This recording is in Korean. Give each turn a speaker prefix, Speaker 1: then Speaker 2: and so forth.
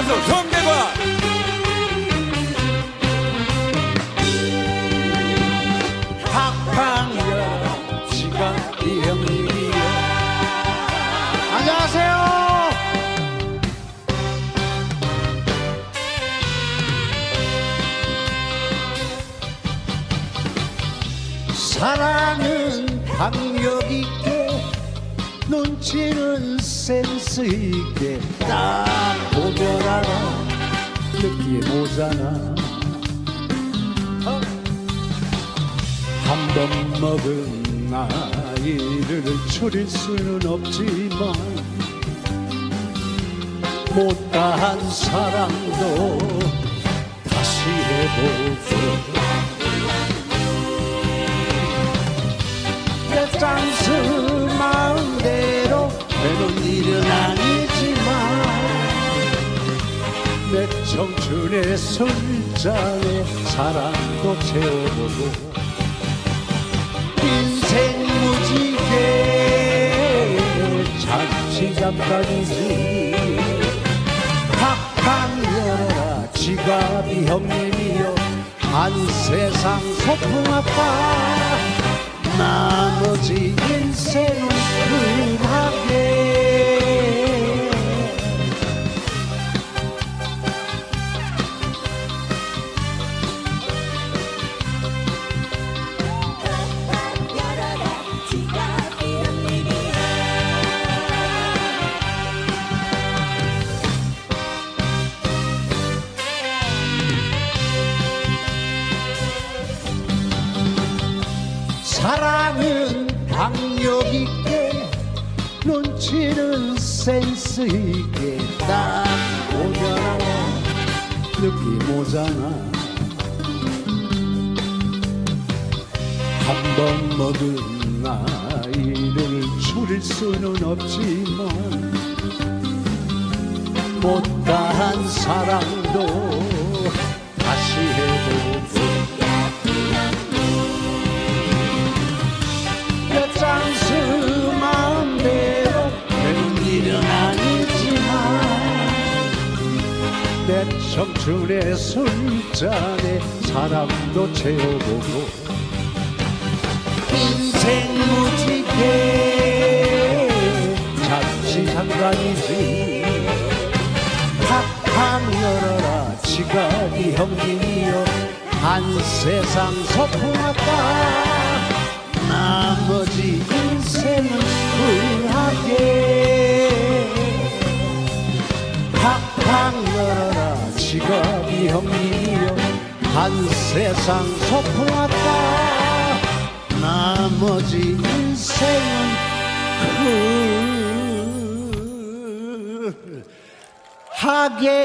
Speaker 1: 가수 송대관
Speaker 2: 팡팡이야 지각이 형님이야 안녕하세요. 사랑은 있게 눈치는 센스 있게 딱 보면 알아. 느낌 오잖아. 한 번 먹은 나이를 줄일 수는 없지만 못다한 사랑도 다시 해보고 일은 아니지만 내 청춘의 술잔에 사랑도 채워보고 인생 무지개 잠시 잠깐이지. 팍팍 열어라 지갑이 형님이여 한 세상 소풍 아빠. 나머지 인생은 흔하 사랑은 박력 있게 눈치는 센스 있게 딱 알아 느낌 오잖아. 한 번 먹은 나이를 줄일 수는 없지만 못다한 사랑 내 청춘의 술잔에 사랑도 채워보고 인생 무지개 잠시 잠깐이지. 팍팍 열어라 지각이 형님이여. 한 세상 소풍 아빠 나머지 인생 지갑이 형님이여 한 세상 소풍 아빠 나머지 인생은 후 하게